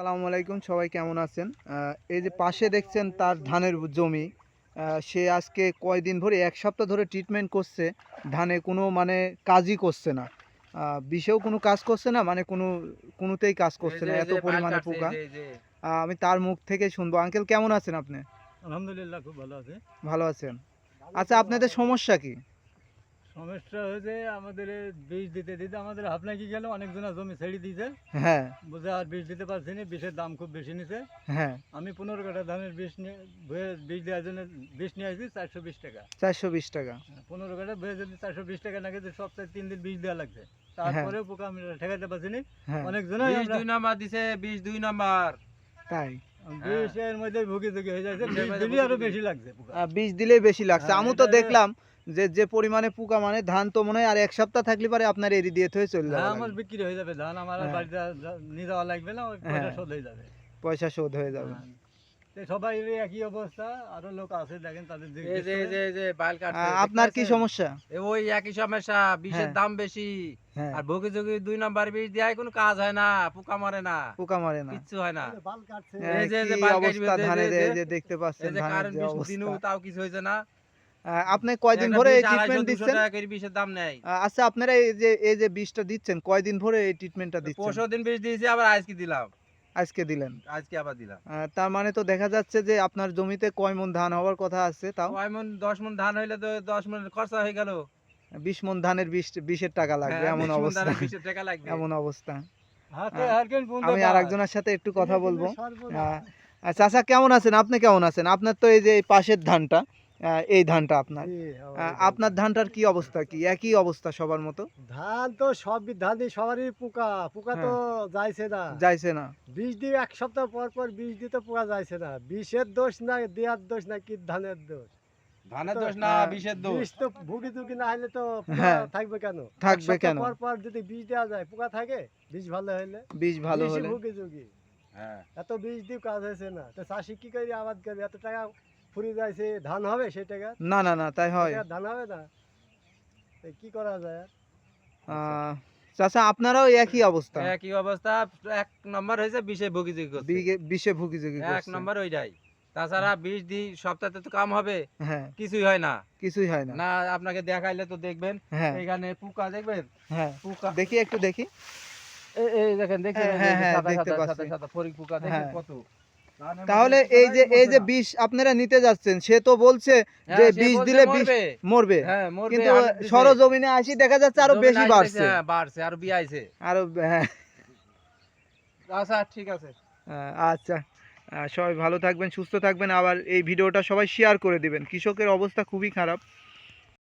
আসসালামু আলাইকুম সবাই কেমন আছেন? এই যে পাশে দেখছেন তার ধানের জমি। সে আজকে কয়দিন ধরে এক সপ্তাহ ধরে ট্রিটমেন্ট করছে ধানে কোনো মানে কাজই করছে না। বিষেও কোনো কাজ করছে না মানে কোনো কোনোতেই কাজ করছে না এত পরিমাণে পোকা। আমি তার মুখ থেকে শুনব। আঙ্কেল কেমন আছেন আপনি? আলহামদুলিল্লাহ খুব ভালো আছে। ভালো আছেন। আচ্ছা আপনাদের সমস্যা কি? সমস্যা হয়েছে আমাদের বীজ দিতে দিতে আমাদের গেল অনেকজনা জমি ছেড়ে দিয়েছে। হ্যাঁ। বুঝে আর বীজ দিতে পারছি না বিষের দাম খুব বেশি নিছে। হ্যাঁ। আমি পনেরো কাঠা ধানের বীজ নিয়ে বীজ দেওয়ার জন্য বীজ নিয়ে আসছি চারশো বিশ টাকা। চারশো বিশ টাকা। পনেরো কাঠা ভয়ে যদি চারশো বিশ টাকা লাগে তো সপ্তাহে তিন দিন বীজ দেওয়া লাগছে। হ্যাঁ। তারপরেও পোকা আমি ঠেকাতে পারছি না। হ্যাঁ। অনেকজনাই বিশ দুই নাম্বার দিছে বিশ দুই নাম্বার। তাই? বিষের মধ্যে ভুগি ভুগি হয়ে যাচ্ছে বীজ দিলে আরও বেশি লাগছে পোকা। বীজ দিলেই বেশি লাগছে। হ্যাঁ, আমি তো দেখলাম যে যে পরিমাণে পোকা মানে ধান তো মনে হয় আর এক সপ্তাহ থাকলে পারে আপনার এরি দিয়ে থয়ে চলে হ্যাঁ যাবে আমার বিক্রি হয়ে যাবে ধান আমার আর হ্যাঁ। বাড়িতে নিয়ে যাওয়া লাগবে না ওই পয়সা হ্যাঁ। শোধ হয়ে যাবে। পয়সা শোধ হয়ে যাবে। হ্যাঁ। তো সবাই একই অবস্থা আরও লোক আছে দেখেন তাদের এই যে এই যে করে। এই যে বাইল কাটছে আপনার কি সমস্যা? ওই একই সমস্যা বিষের হ্যাঁ। দাম বেশি। হ্যাঁ। আর ভোগে যোগে দুই নাম্বার বীজ দেয় কোনো কাজ হয় না পোকা মারে না। পোকা মারে না। কিচ্ছু হয় না। বাল কাটছে। হ্যাঁ, এই যে- এই যে বাল অবস্থা এই যে- ধানের এই এই যে- যে দেখতে পাচ্ছেন এই যে ধানের কারেন্ট যে বিষ অবস্থা। তাও কিছু হয়েছে না। আপনি কয়দিন ধরে এই ট্রিটমেন্ট দিচ্ছেন? করে বিষের দাম আহ, আচ্ছা আপনারা এই যে এই যে বীজটা দিচ্ছেন কয়দিন ধরে এই ট্রিটমেন্টটা দিচ্ছেন? পরশু দিন বিষ দিয়েছি আবার আজকে দিলাম। আজকে দিলেন। আজকে আবার দিলাম। তার মানে তো দেখা যাচ্ছে যে আপনার জমিতে কয় মন ধান হওয়ার কথা আছে তাও? কয় মন দশ মন ধান হইলে তো দশ মন খরচা হয়ে গেল। বিশ মন ধানের বিশ বিশের টাকা লাগবে এমন 20 অবস্থা। ধানের বিশের টাকা লাগবে। এমন অবস্থা। আমি আর পায়। একজনের সাথে একটু কথা বলব। আহ, চাচা কেমন আছেন? আপনি কেমন আছেন? আপনার তো এই যে পাশের ধানটা এই ধানটা আপনার। আপনার ধানটার কি অবস্থা? কি একই অবস্থা সবার মতো? ধান তো সব ধান সবারই পোকা। পোকা তো যাইছে না। যাইছে না। বীজ দিয়ে এক সপ্তাহ পর পর বীজ দিতে পোকা যাইছে না। বিষের দোষ না দেওয়ার দোষ না কি ধানের দোষ? ধানের দোষ না বিষের দোষ? বীজ তো ভুগি টুকি না হলে তো হ্যাঁ, থাকবে কেন? থাকবে কেন? পর পর যদি বীজ দেওয়া যায় পোকা থাকে বীজ ভালো হলে বীজ ভালো হলে। ভুগি যুগি হ্যাঁ। এত বীজ দিয়ে কাজ হয়েছে না। তো চাষি কি করে আবাদ করবে? এত টাকা ফুরি যাইছে ধান হবে সেই টাকা? না না না তাই হয়। ধান হবে না? কি করা যায় চাচা আপনারাও একই অবস্থা? একই অবস্থা এক নম্বর হয়েছে বিষে ভুগি করছে। বিষে ভুগিযোগি এক নম্বর ওইটাই তাছাড়া বিষ দি সপ্তাহে তো কাম হবে। হ্যাঁ। কিছুই হয় না। কিছুই হয় না। না আপনাকে দেখাইলে তো দেখবেন। হ্যাঁ। এখানে পোকা দেখবেন? হ্যাঁ। পোকা। দেখি একটু দেখি। এই- দেখেন দেখছেন হ্যাঁ, এই যে সাদা সাদা সাদা সাদা ফরিক পোকা দেখেন। কত। তাহলে এই যে এই যে বিষ আপনারা নিতে যাচ্ছেন সে তো বলছে হ্যাঁ, যে বিষ দিলে বিষ মরবে। হ্যাঁ কিন্তু। সরজমিনে আসি দেখা যাচ্ছে আরও বেশি বাড়ছে। হ্যাঁ, বাড়ছে আরও বিয়াইছে আরও আচ্ছা ঠিক আছে। আচ্ছা। সবাই ভালো থাকবেন সুস্থ থাকবেন। আবার এই ভিডিওটা সবাই শেয়ার করে দিবেন। কৃষকের অবস্থা খুবই খারাপ।